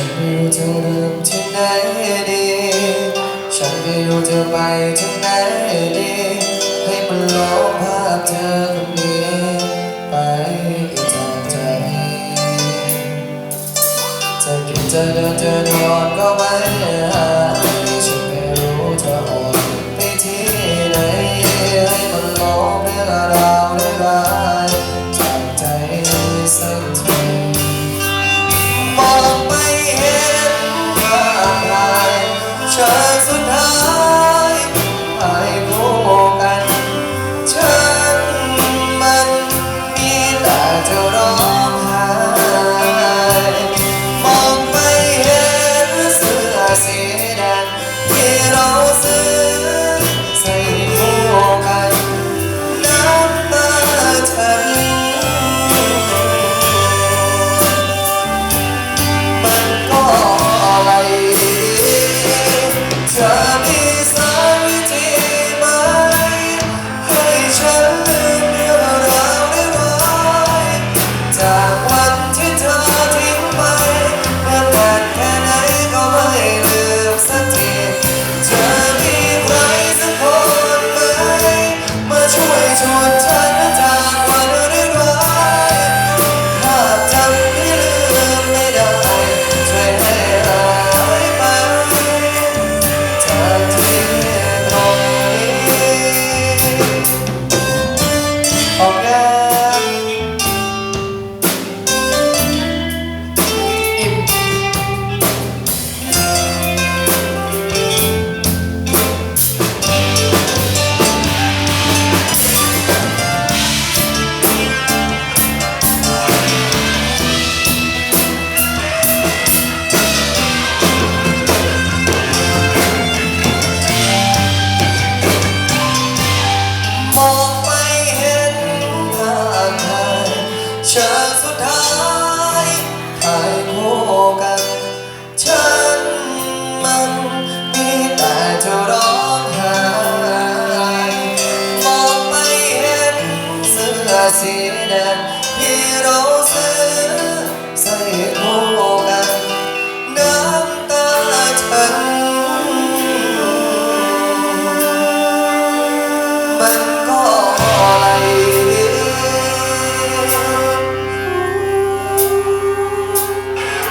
ฉันไม่รู้จะเริ่มที่ไหนดี ฉันไม่รู้จะไปที่ไหนดี ให้มันลบภาพเธอคนนี้ไปจากใจจะคิดจะเดินจะนอนก็ไม่หา นที่เราซื้อใส่คู่กันน้ำตาฉันมันก็ไรเธอมีสายวิธีไหมให้ฉันลืมเรื่องราวได้ไหจากวันที่เธอ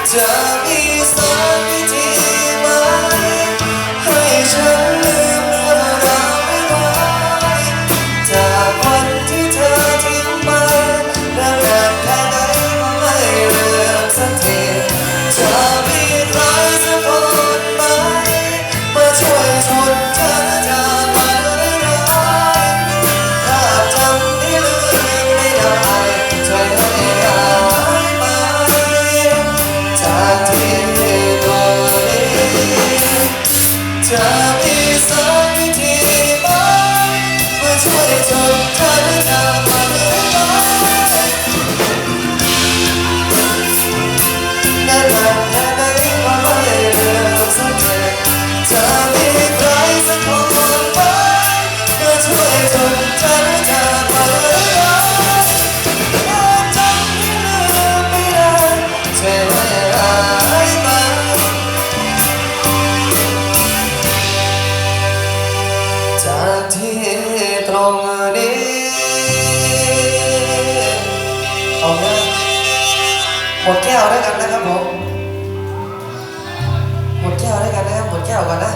життя і знамі ที่ตรงนี้ เอาเนะหมดแก้วด้วยกันนะครับผม หมดแก้วด้วยกันนะครับ หมดแก้วกันนะ